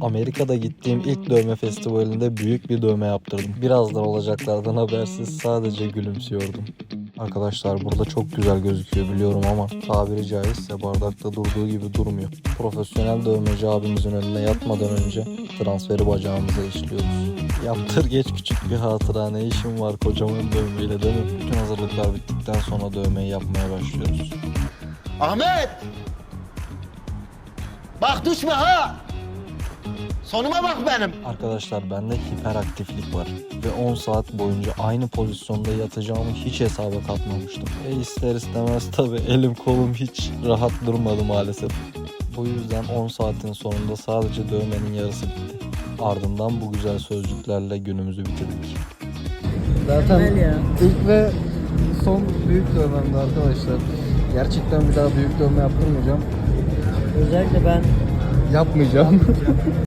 Amerika'da gittiğim ilk dövme festivalinde büyük bir dövme yaptırdım. Birazdan olacaklardan habersiz sadece gülümsüyordum. Arkadaşlar burada çok güzel gözüküyor biliyorum ama tabiri caizse bardakta durduğu gibi durmuyor. Profesyonel dövmeci abimizin önüne yatmadan önce transferi bacağımıza işliyoruz. Yaptır geç küçük bir hatıra ne işim var kocaman dövmeyle değil mi? Bütün hazırlıklar bittikten sonra dövmeyi yapmaya başlıyoruz. Ahmet! Bak düşme ha! Sonuma bak benim. Arkadaşlar bende hiperaktiflik var ve 10 saat boyunca aynı pozisyonda yatacağımı hiç hesaba katmamıştım. E ister istemez tabi elim kolum hiç rahat durmadı maalesef. Bu yüzden 10 saatin sonunda sadece dövmenin yarısı bitti. Ardından bu güzel sözcüklerle günümüzü bitirdik. Zaten Güzel ya. ilk ve son büyük dövmemdi arkadaşlar. Gerçekten bir daha büyük dövme yaptırmayacağım. Özellikle ben Yapmayacağım.